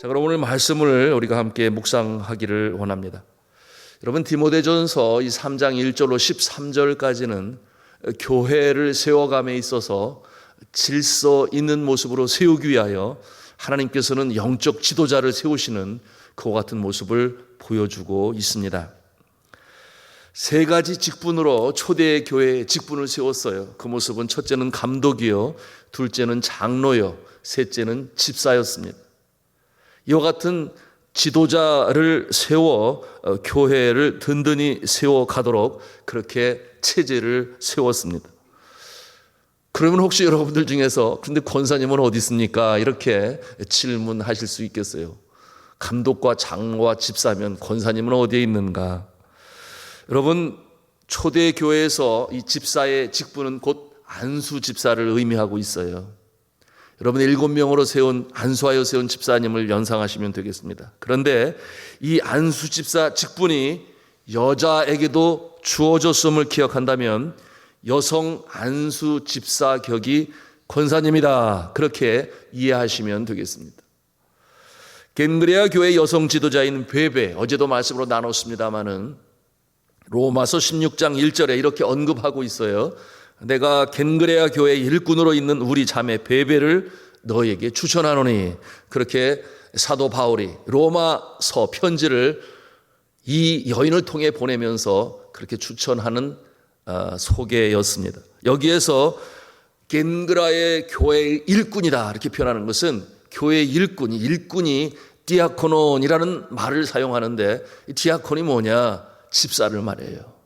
자, 그럼 오늘 말씀을 우리가 함께 묵상하기를 원합니다. 여러분 디모데전서 이 3장 1절로 13절까지는 교회를 세워감에 있어서 질서 있는 모습으로 세우기 위하여 하나님께서는 영적 지도자를 세우시는 그와 같은 모습을 보여주고 있습니다. 세 가지 직분으로 초대 교회의 직분을 세웠어요. 그 모습은 첫째는 감독이요, 둘째는 장로요, 셋째는 집사였습니다. 이와 같은 지도자를 세워 어, 교회를 든든히 세워 가도록 그렇게 체제를 세웠습니다. 그러면 혹시 여러분들 중에서 근데 권사님은 어디 있습니까? 이렇게 질문하실 수 있겠어요. 감독과 장로와 집사면 권사님은 어디에 있는가? 여러분 초대 교회에서 이 집사의 직분은 곧 안수 집사를 의미하고 있어요. 여러분 일곱 명으로 세운 안수하여 세운 집사님을 연상하시면 되겠습니다. 그런데 이 안수 집사 직분이 여자에게도 주어졌음을 기억한다면 여성 안수 집사 격이 권사님이다. 그렇게 이해하시면 되겠습니다. 겐그레아 교회 여성 지도자인 베베 어제도 말씀으로 나눴습니다마는 로마서 16장 1절에 이렇게 언급하고 있어요. 내가 겐그레아 교회 일꾼으로 있는 우리 자매 베베를 너에게 추천하노니 그렇게 사도 바울이 로마서 편지를 이 여인을 통해 보내면서 그렇게 추천하는 어, 소개였습니다. 여기에서 겐그라의 교회의 일꾼이다 이렇게 표현하는 것은 교회 일꾼이 일꾼이 디아코논이라는 말을 사용하는데 이 디아콘이 뭐냐? 집사를 말해요.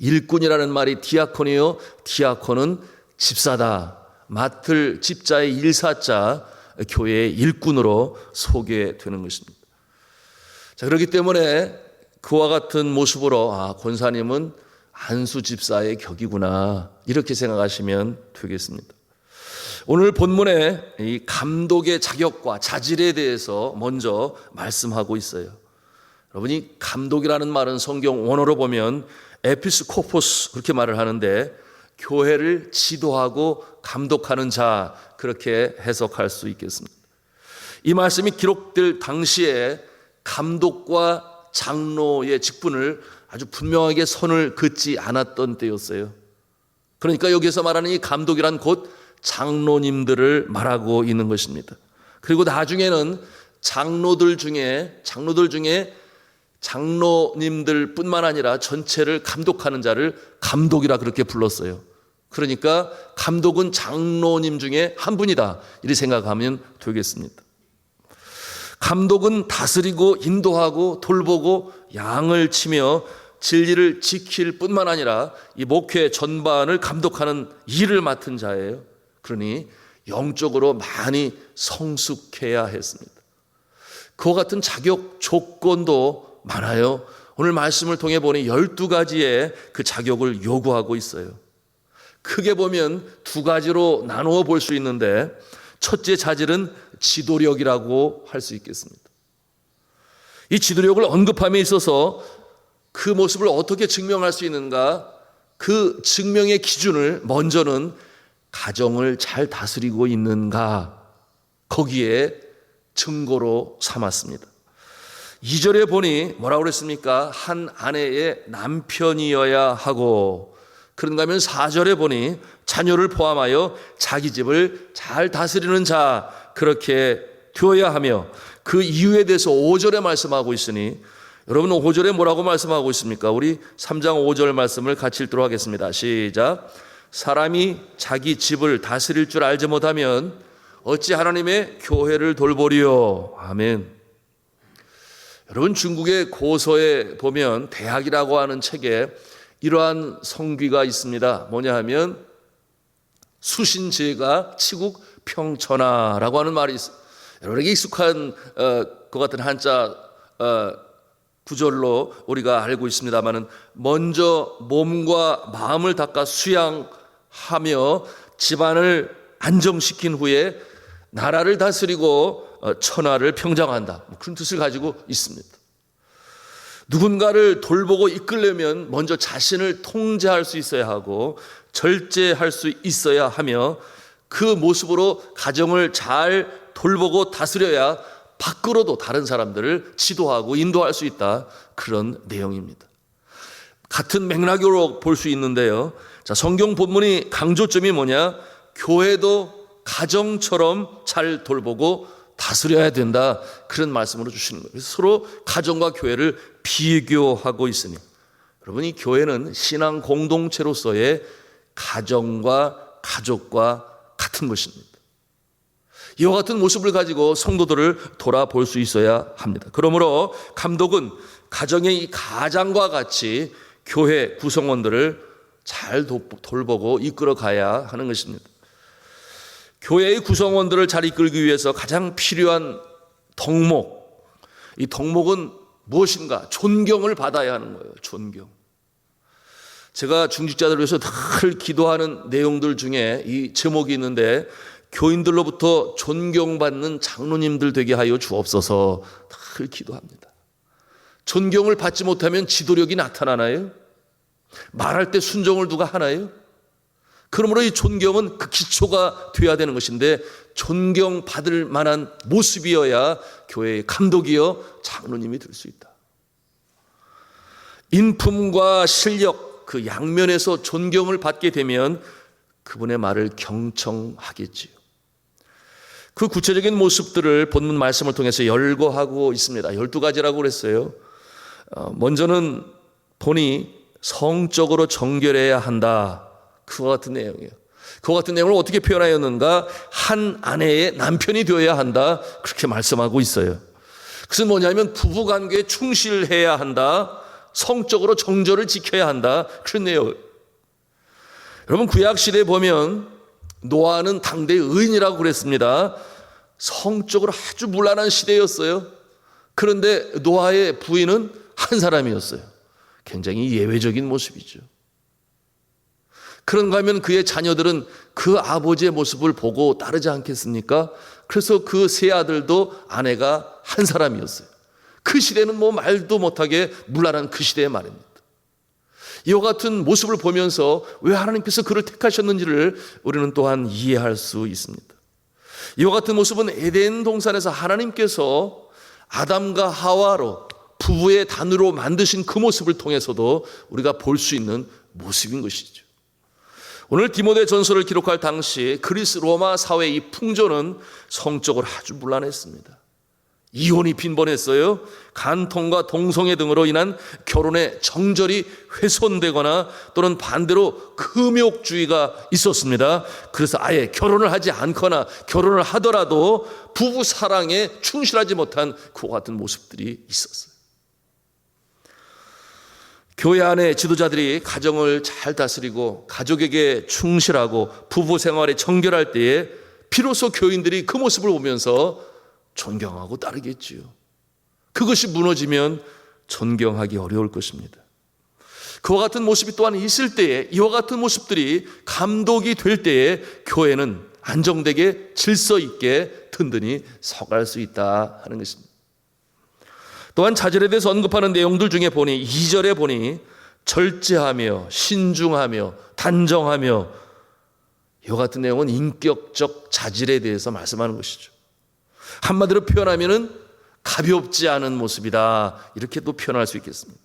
일꾼이라는 말이 디아콘이요. 디아콘은 집사다. 맡을 집자의 일사자 교회의 일꾼으로 소개되는 것입니다. 자, 그렇기 때문에 그와 같은 모습으로 아, 권사님은 안수 집사의 격이구나. 이렇게 생각하시면 되겠습니다. 오늘 본문에 이 감독의 자격과 자질에 대해서 먼저 말씀하고 있어요. 여러분이 감독이라는 말은 성경 원어로 보면 에피스코포스 그렇게 말을 하는데 교회를 지도하고 감독하는 자 그렇게 해석할 수 있겠습니다. 이 말씀이 기록될 당시에 감독과 장로의 직분을 아주 분명하게 선을 긋지 않았던 때였어요. 그러니까 여기서 말하는 이 감독이란 곧 장로님들을 말하고 있는 것입니다. 그리고 나중에는 장로들 중에 장로들 중에 장로님들 뿐만 아니라 전체를 감독하는 자를 감독이라 그렇게 불렀어요. 그러니까 감독은 장로님 중에 한 분이다. 이렇게 생각하면 되겠습니다. 감독은 다스리고 인도하고 돌보고 양을 치며 진리를 지킬 뿐만 아니라 이 목회 전반을 감독하는 일을 맡은 자예요. 그러니 영적으로 많이 성숙해야 했습니다. 그와 같은 자격 조건도 많아요. 오늘 말씀을 통해 보니 12가지의 그 자격을 요구하고 있어요. 크게 보면 두 가지로 나누어 볼 수 있는데 첫째 자질은 지도력이라고 할 수 있겠습니다. 이 지도력을 언급함에 있어서 그 모습을 어떻게 증명할 수 있는가? 그 증명의 기준을 먼저는 가정을 잘 다스리고 있는가? 거기에 증거로 삼았습니다. 2절에 보니 뭐라고 그랬습니까? 한 아내의 남편이어야 하고 그런가 하면 4절에 보니 자녀를 포함하여 자기 집을 잘 다스리는 자 그렇게 되어야 하며 그 이유에 대해서 5절에 말씀하고 있으니 여러분 5절에 뭐라고 말씀하고 있습니까? 우리 3장 5절 말씀을 같이 읽도록 하겠습니다. 시작. 사람이 자기 집을 다스릴 줄 알지 못하면 어찌 하나님의 교회를 돌보리요. 아멘. 여러분 중국의 고서에 보면 대학이라고 하는 책에 이러한 성귀가 있습니다. 뭐냐 하면 수신제가 치국 평천하라고 하는 말이 있어요. 여러분에게 익숙한 어, 그 같은 한자 어, 구절로 우리가 알고 있습니다만은 먼저 몸과 마음을 닦아 수양하며 집안을 안정시킨 후에 나라를 다스리고 어, 천하를 평정한다. 뭐 그런 뜻을 가지고 있습니다. 누군가를 돌보고 이끌려면 먼저 자신을 통제할 수 있어야 하고 절제할 수 있어야 하며 그 모습으로 가정을 잘 돌보고 다스려야 밖으로도 다른 사람들을 지도하고 인도할 수 있다. 그런 내용입니다. 같은 맥락으로 볼 수 있는데요. 자, 성경 본문이 강조점이 뭐냐? 교회도 가정처럼 잘 돌보고 다스려야 된다. 그런 말씀으로 주시는 거예요. 서로 가정과 교회를 비교하고 있으니 여러분 이 교회는 신앙 공동체로서의 가정과 가족과 같은 것입니다. 이와 같은 모습을 가지고 성도들을 돌아볼 수 있어야 합니다. 그러므로 감독은 가정의 이 가장과 같이 교회 구성원들을 잘 돌보고 이끌어 가야 하는 것입니다. 교회의 구성원들을 잘 이끌기 위해서 가장 필요한 덕목. 이 덕목은 무엇인가? 존경을 받아야 하는 거예요. 존경. 제가 중직자들을 위해서 늘 기도하는 내용들 중에 이 제목이 있는데 교인들로부터 존경받는 장로님들 되게 하여 주옵소서 늘 기도합니다. 존경을 받지 못하면 지도력이 나타나나요? 말할 때 순종을 누가 하나요? 그러므로 이 존경은 그 기초가 되어야 되는 것인데 존경받을 만한 모습이어야 교회의 감독이여 장로님이 될 수 있다. 인품과 실력 그 양면에서 존경을 받게 되면 그분의 말을 경청하겠지요. 그 구체적인 모습들을 본문 말씀을 통해서 열거하고 있습니다. 12가지라고 그랬어요. 어, 먼저는 본이 성적으로 정결해야 한다. 그와 같은 내용이에요. 그와 같은 내용을 어떻게 표현하였는가? 한 아내의 남편이 되어야 한다. 그렇게 말씀하고 있어요. 그것은 뭐냐면 부부 관계에 충실해야 한다. 성적으로 정절을 지켜야 한다. 그런 내용. 여러분 구약 시대에 보면 노아는 당대 의인이라고 그랬습니다. 성적으로 아주 문란한 시대였어요. 그런데 노아의 부인은 한 사람이었어요. 굉장히 예외적인 모습이죠. 그런가 하면 그의 자녀들은 그 아버지의 모습을 보고 따르지 않겠습니까? 그래서 그 세 아들도 아내가 한 사람이었어요. 그 시대는 뭐 말도 못하게 물란한 그 시대의 말입니다. 이와 같은 모습을 보면서 왜 하나님께서 그를 택하셨는지를 우리는 또한 이해할 수 있습니다. 이와 같은 모습은 에덴 동산에서 하나님께서 아담과 하와로 부부의 단으로 만드신 그 모습을 통해서도 우리가 볼 수 있는 모습인 것이죠. 오늘 디모데 전서를 기록할 당시 그리스 로마 사회의 이 풍조는 성적으로 아주 문란했습니다. 이혼이 빈번했어요. 간통과 동성애 등으로 인한 결혼의 정절이 훼손되거나 또는 반대로 금욕주의가 있었습니다. 그래서 아예 결혼을 하지 않거나 결혼을 하더라도 부부 사랑에 충실하지 못한 그와 같은 모습들이 있었어요. 교회 안에 지도자들이 가정을 잘 다스리고 가족에게 충실하고 부부 생활에 정결할 때에 비로소 교인들이 그 모습을 보면서 존경하고 따르겠지요. 그것이 무너지면 존경하기 어려울 것입니다. 그와 같은 모습이 또한 있을 때에 이와 같은 모습들이 감독이 될 때에 교회는 안정되게 질서 있게 든든히 서갈 수 있다 하는 것입니다. 또한 자질에 대해서 언급하는 내용들 중에 보니 2절에 보니 절제하며 신중하며 단정하며 이와 같은 내용은 인격적 자질에 대해서 말씀하는 것이죠. 한마디로 표현하면은 가볍지 않은 모습이다. 이렇게 또 표현할 수 있겠습니다.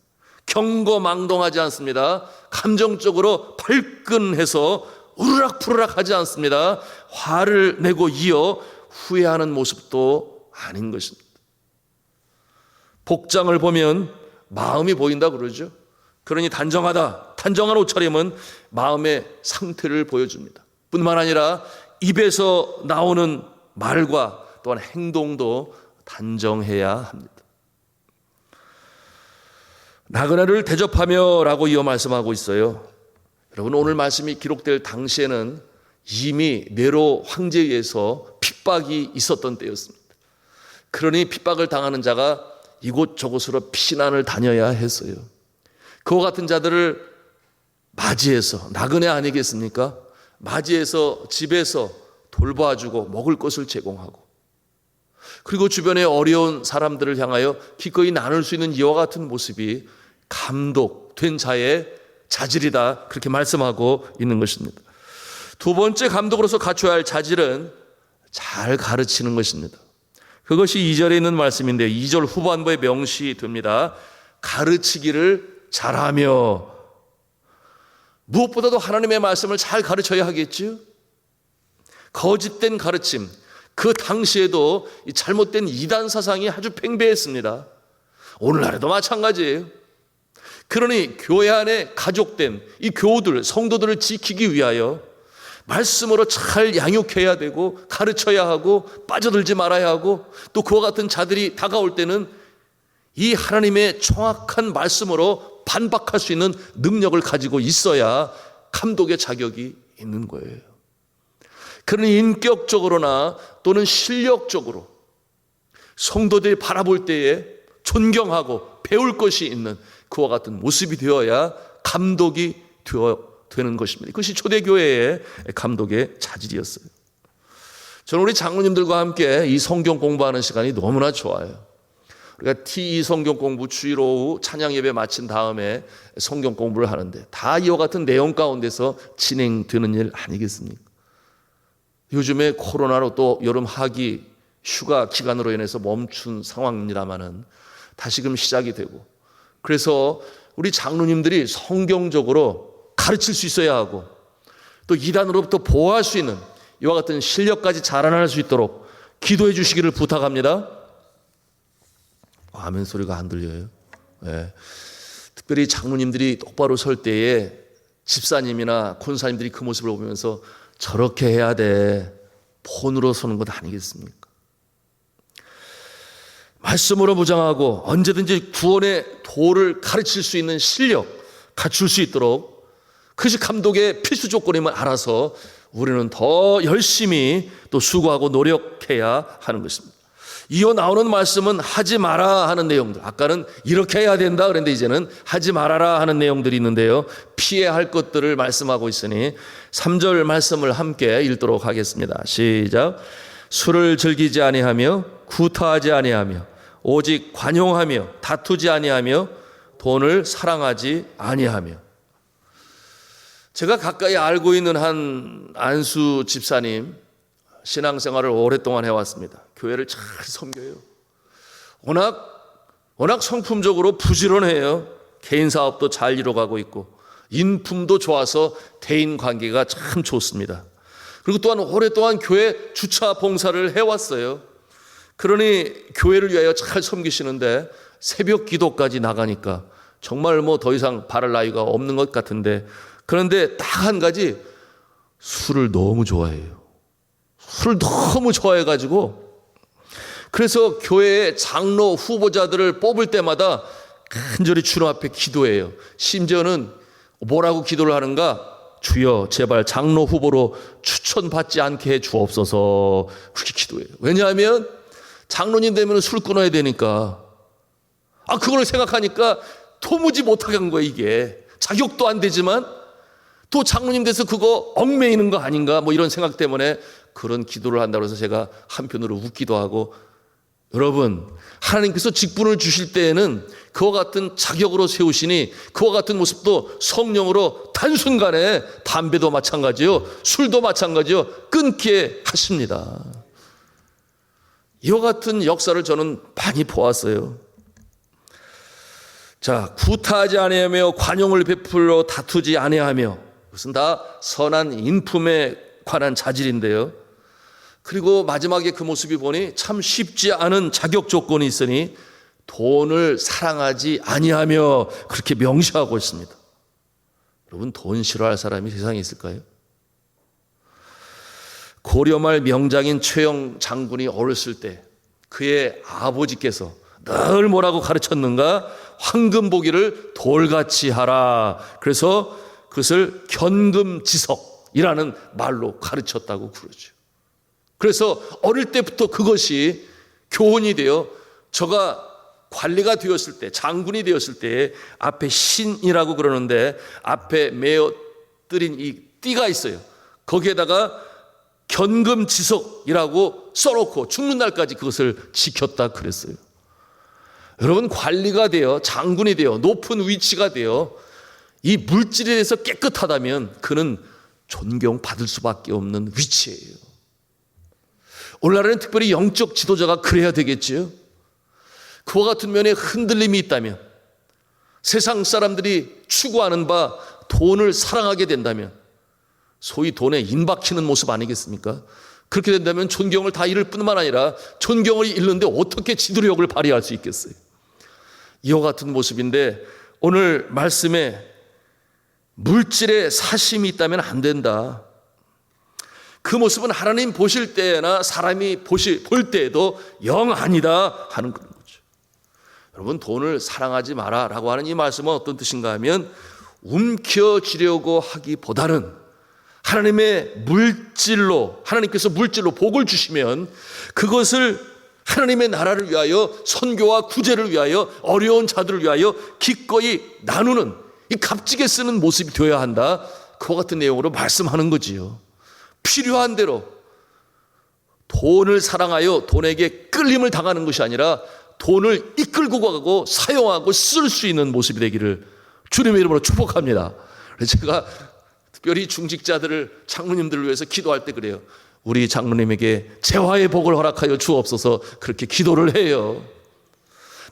경거망동하지 않습니다. 감정적으로 발끈해서 우르락푸르락 하지 않습니다. 화를 내고 이어 후회하는 모습도 아닌 것입니다. 복장을 보면 마음이 보인다 그러죠. 그러니 단정하다. 단정한 옷차림은 마음의 상태를 보여줍니다. 뿐만 아니라 입에서 나오는 말과 또한 행동도 단정해야 합니다. 나그네를 대접하며 라고 이어 말씀하고 있어요. 여러분 오늘 말씀이 기록될 당시에는 이미 네로 황제에 의해서 핍박이 있었던 때였습니다. 그러니 핍박을 당하는 자가 이곳저곳으로 피난을 다녀야 했어요. 그와 같은 자들을 맞이해서 나그네 아니겠습니까? 맞이해서 집에서 돌봐주고 먹을 것을 제공하고 그리고 주변의 어려운 사람들을 향하여 기꺼이 나눌 수 있는 이와 같은 모습이 감독된 자의 자질이다. 그렇게 말씀하고 있는 것입니다. 두 번째 감독으로서 갖춰야 할 자질은 잘 가르치는 것입니다. 그것이 2절에 있는 말씀인데요. 2절 후반부에 명시됩니다. 가르치기를 잘하며 무엇보다도 하나님의 말씀을 잘 가르쳐야 하겠죠. 거짓된 가르침, 그 당시에도 이 잘못된 이단 사상이 아주 팽배했습니다. 오늘날에도 마찬가지예요. 그러니 교회 안에 가족된 이 교우들, 성도들을 지키기 위하여 말씀으로 잘 양육해야 되고 가르쳐야 하고 빠져들지 말아야 하고 또 그와 같은 자들이 다가올 때는 이 하나님의 정확한 말씀으로 반박할 수 있는 능력을 가지고 있어야 감독의 자격이 있는 거예요. 그러니 인격적으로나 또는 실력적으로 성도들이 바라볼 때에 존경하고 배울 것이 있는 그와 같은 모습이 되어야 감독이 되어 되는 것입니다. 그것이 초대교회의 감독의 자질이었어요. 저는 우리 장로님들과 함께 이 성경 공부하는 시간이 너무나 좋아요. 우리가 T2 성경 공부 주일 오후 찬양 예배 마친 다음에 성경 공부를 하는데 다 이와 같은 내용 가운데서 진행되는 일 아니겠습니까? 요즘에 코로나로 또 여름 하기 휴가 기간으로 인해서 멈춘 상황입니다만은 다시금 시작이 되고 그래서 우리 장로님들이 성경적으로 가르칠 수 있어야 하고 또 이단으로부터 보호할 수 있는 이와 같은 실력까지 자라날 수 있도록 기도해 주시기를 부탁합니다. 아멘 소리가 안 들려요. 예. 특별히 장로님들이 똑바로 설 때에 집사님이나 권사님들이 그 모습을 보면서 저렇게 해야 돼. 폰으로 서는 것 아니겠습니까? 말씀으로 무장하고 언제든지 구원의 도를 가르칠 수 있는 실력 갖출 수 있도록 그것이 감독의 필수 조건임을 알아서 우리는 더 열심히 또 수고하고 노력해야 하는 것입니다. 이어 나오는 말씀은 하지 마라 하는 내용들. 아까는 이렇게 해야 된다 그랬는데 이제는 하지 말아라 하는 내용들이 있는데요. 피해야 할 것들을 말씀하고 있으니 3절 말씀을 함께 읽도록 하겠습니다. 시작. 술을 즐기지 아니하며 구타하지 아니하며 오직 관용하며 다투지 아니하며 돈을 사랑하지 아니하며 제가 가까이 알고 있는 한 안수 집사님 신앙생활을 오랫동안 해왔습니다. 교회를 잘 섬겨요. 워낙 워낙 성품적으로 부지런해요. 개인 사업도 잘 이뤄가고 있고 인품도 좋아서 대인 관계가 참 좋습니다. 그리고 또한 오랫동안 교회 주차 봉사를 해왔어요. 그러니 교회를 위하여 잘 섬기시는데 새벽 기도까지 나가니까 정말 뭐 더 이상 바랄 나이가 없는 것 같은데 그런데 딱 한 가지 술을 너무 좋아해요. 술을 너무 좋아해가지고 그래서 교회의 장로 후보자들을 뽑을 때마다 간절히 주님 앞에 기도해요. 심지어는 뭐라고 기도를 하는가? 주여 제발 장로 후보로 추천받지 않게 해 주옵소서 그렇게 기도해요. 왜냐하면 장로님 되면 술 끊어야 되니까 아 그걸 생각하니까 도무지 못하게 한 거예요 이게 자격도 안 되지만 또 장로님 돼서 그거 얽매이는 거 아닌가 뭐 이런 생각 때문에 그런 기도를 한다고 해서 제가 한편으로 웃기도 하고 여러분 하나님께서 직분을 주실 때에는 그와 같은 자격으로 세우시니 그와 같은 모습도 성령으로 단순간에 담배도 마찬가지요 술도 마찬가지요 끊게 하십니다. 이와 같은 역사를 저는 많이 보았어요. 자, 구타하지 아니하며 관용을 베풀어 다투지 아니하며 그것은 다 선한 인품에 관한 자질인데요. 그리고 마지막에 그 모습이 보니 참 쉽지 않은 자격 조건이 있으니 돈을 사랑하지 아니하며 그렇게 명시하고 있습니다. 여러분 돈 싫어할 사람이 세상에 있을까요? 고려 말 명장인 최영 장군이 어렸을 때 그의 아버지께서 늘 뭐라고 가르쳤는가? 황금 보기를 돌같이 하라. 그래서 그것을 견금지석이라는 말로 가르쳤다고 그러죠. 그래서 어릴 때부터 그것이 교훈이 되어 저가 관리가 되었을 때, 장군이 되었을 때 앞에 신이라고 그러는데 앞에 메어 뜨린 이 띠가 있어요. 거기에다가 견금지석이라고 써놓고 죽는 날까지 그것을 지켰다 그랬어요. 여러분 관리가 되어 장군이 되어 높은 위치가 되어 이 물질에 대해서 깨끗하다면 그는 존경받을 수밖에 없는 위치예요. 오늘날에는 특별히 영적 지도자가 그래야 되겠지요. 그와 같은 면에 흔들림이 있다면 세상 사람들이 추구하는 바 돈을 사랑하게 된다면 소위 돈에 인박히는 모습 아니겠습니까? 그렇게 된다면 존경을 다 잃을 뿐만 아니라 존경을 잃는데 어떻게 지도력을 발휘할 수 있겠어요? 이와 같은 모습인데 오늘 말씀에 물질의 사심이 있다면 안 된다. 그 모습은 하나님 보실 때나 사람이 보실, 볼 때에도 영 아니다 하는 그런 거죠. 여러분, 돈을 사랑하지 마라 라고 하는 이 말씀은 어떤 뜻인가 하면 움켜쥐려고 하기보다는 하나님의 물질로, 하나님께서 물질로 복을 주시면 그것을 하나님의 나라를 위하여 선교와 구제를 위하여 어려운 자들을 위하여 기꺼이 나누는 이 값지게 쓰는 모습이 되어야 한다. 그와 같은 내용으로 말씀하는 거지요. 필요한 대로 돈을 사랑하여 돈에게 끌림을 당하는 것이 아니라 돈을 이끌고 가고 사용하고 쓸 수 있는 모습이 되기를 주님의 이름으로 축복합니다. 그래서 제가 특별히 중직자들을 장로님들을 위해서 기도할 때 그래요. 우리 장로님에게 재화의 복을 허락하여 주옵소서 그렇게 기도를 해요.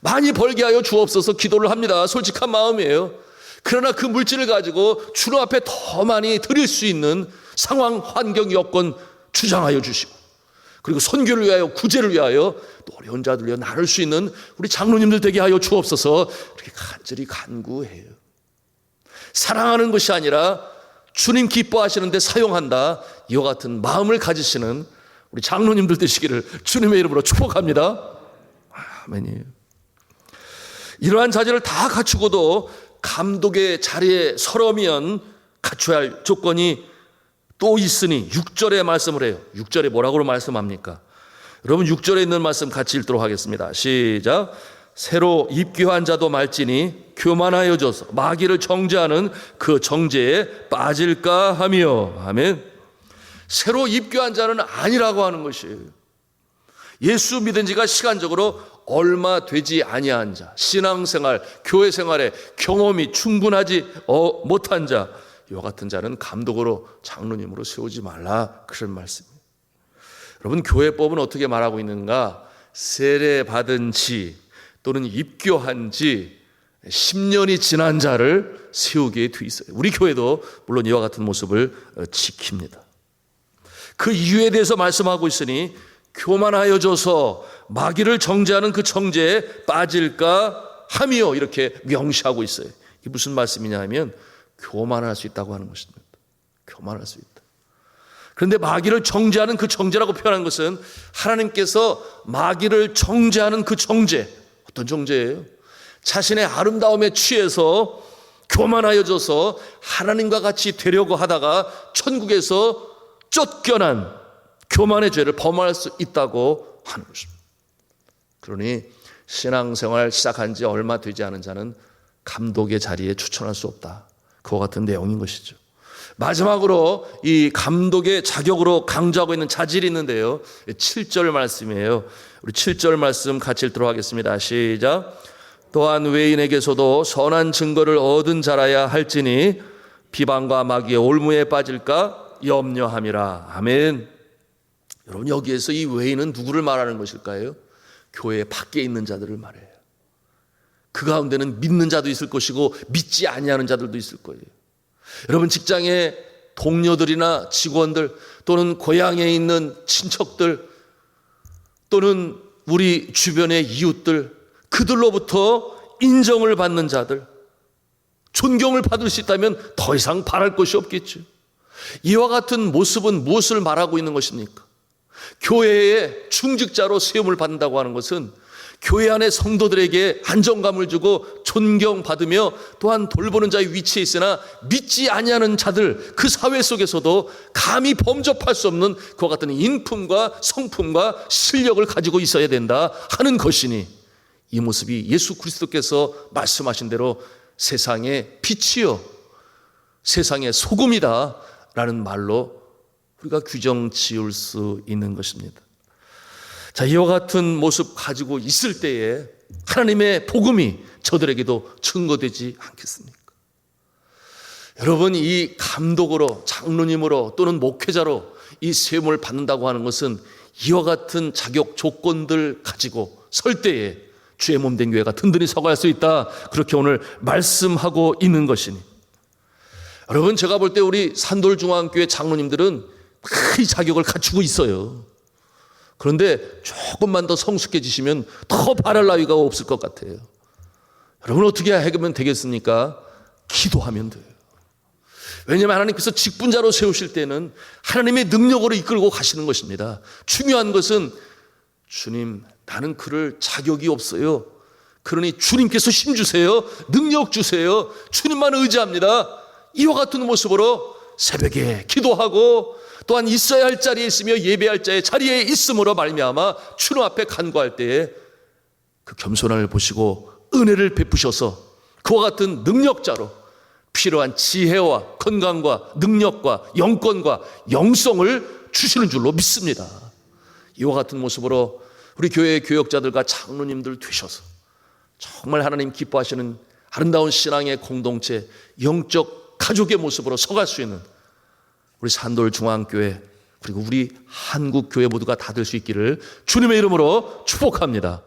많이 벌게 하여 주옵소서 기도를 합니다. 솔직한 마음이에요. 그러나 그 물질을 가지고 주님 앞에 더 많이 드릴 수 있는 상황, 환경, 여건 주장하여 주시고 그리고 선교를 위하여 구제를 위하여 또 어려운 자들 위하여 나눌 수 있는 우리 장로님들 되게 하여 주옵소서 이렇게 간절히 간구해요. 사랑하는 것이 아니라 주님 기뻐하시는데 사용한다. 이와 같은 마음을 가지시는 우리 장로님들 되시기를 주님의 이름으로 축복합니다. 아멘이에요. 이러한 자질을 다 갖추고도 감독의 자리에 서러면 갖춰야 할 조건이 또 있으니 6절에 말씀을 해요. 6절에 뭐라고 말씀합니까? 여러분 6절에 있는 말씀 같이 읽도록 하겠습니다. 시작. 새로 입교한 자도 말지니 교만하여져서 마귀를 정죄하는 그 정죄에 빠질까 하며 아멘. 새로 입교한 자는 아니라고 하는 것이에요. 예수 믿은 지가 시간적으로 얼마 되지 아니한 자, 신앙생활, 교회 생활에 경험이 충분하지 어, 못한 자, 이와 같은 자는 감독으로 장로님으로 세우지 말라 그런 말씀입니다. 여러분 교회법은 어떻게 말하고 있는가? 세례 받은 지 또는 입교한 지 10년이 지난 자를 세우게 돼 있어요. 우리 교회도 물론 이와 같은 모습을 어, 지킵니다. 그 이유에 대해서 말씀하고 있으니 교만하여 져서 마귀를 정죄하는 그 정죄에 빠질까 하며 이렇게 명시하고 있어요. 이게 무슨 말씀이냐 하면 교만할 수 있다고 하는 것입니다. 교만할 수 있다. 그런데 마귀를 정죄하는 그 정죄라고 표현한 것은 하나님께서 마귀를 정죄하는 그 정죄, 어떤 정죄예요? 자신의 아름다움에 취해서 교만하여져서 하나님과 같이 되려고 하다가 천국에서 쫓겨난 교만의 죄를 범할 수 있다고 하는 것입니다. 그러니 신앙생활 시작한 지 얼마 되지 않은 자는 감독의 자리에 추천할 수 없다. 그와 같은 내용인 것이죠. 마지막으로 이 감독의 자격으로 강조하고 있는 자질이 있는데요. 7절 말씀이에요. 우리 7절 말씀 같이 읽도록 하겠습니다. 시작. 또한 외인에게서도 선한 증거를 얻은 자라야 할지니 비방과 마귀의 올무에 빠질까 염려함이라. 아멘. 여러분 여기에서 이 외인은 누구를 말하는 것일까요? 교회 밖에 있는 자들을 말해요. 그 가운데는 믿는 자도 있을 것이고 믿지 아니하는 자들도 있을 거예요. 여러분 직장의 동료들이나 직원들 또는 고향에 있는 친척들 또는 우리 주변의 이웃들 그들로부터 인정을 받는 자들 존경을 받을 수 있다면 더 이상 바랄 것이 없겠죠. 이와 같은 모습은 무엇을 말하고 있는 것입니까? 교회의 충직자로 세움을 받는다고 하는 것은 교회 안의 성도들에게 안정감을 주고 존경받으며 또한 돌보는 자의 위치에 있으나 믿지 아니하는 자들 그 사회 속에서도 감히 범접할 수 없는 그와 같은 인품과 성품과 실력을 가지고 있어야 된다 하는 것이니 이 모습이 예수 그리스도께서 말씀하신 대로 세상의 빛이요 세상의 소금이다 라는 말로 우리가 규정 지을 수 있는 것입니다. 자, 이와 같은 모습 가지고 있을 때에 하나님의 복음이 저들에게도 증거되지 않겠습니까? 여러분, 이 감독으로, 장로님으로 또는 목회자로 이 세움을 받는다고 하는 것은 이와 같은 자격 조건들 가지고 설 때에 주의 몸 된 교회가 든든히 서갈 수 있다. 그렇게 오늘 말씀하고 있는 것이니. 여러분 제가 볼 때 우리 산돌중앙교회 장로님들은 다 이 자격을 갖추고 있어요. 그런데 조금만 더 성숙해지시면 더 바랄 나위가 없을 것 같아요. 여러분 어떻게 하면 되겠습니까? 기도하면 돼요. 왜냐하면 하나님께서 직분자로 세우실 때는 하나님의 능력으로 이끌고 가시는 것입니다. 중요한 것은 주님, 나는 그럴 자격이 없어요. 그러니 주님께서 힘 주세요. 능력 주세요. 주님만 의지합니다. 이와 같은 모습으로 새벽에 기도하고 또한 있어야 할 자리에 있으며 예배할 자의 자리에 있음으로 말미암아 주님 앞에 간구할 때에 그 겸손함을 보시고 은혜를 베푸셔서 그와 같은 능력자로 필요한 지혜와 건강과 능력과 영권과 영성을 주시는 줄로 믿습니다. 이와 같은 모습으로 우리 교회의 교역자들과 장로님들 되셔서 정말 하나님 기뻐하시는 아름다운 신앙의 공동체, 영적 가족의 모습으로 서갈 수 있는 우리 산돌 중앙교회 그리고 우리 한국 교회 모두가 다 될 수 있기를 주님의 이름으로 축복합니다.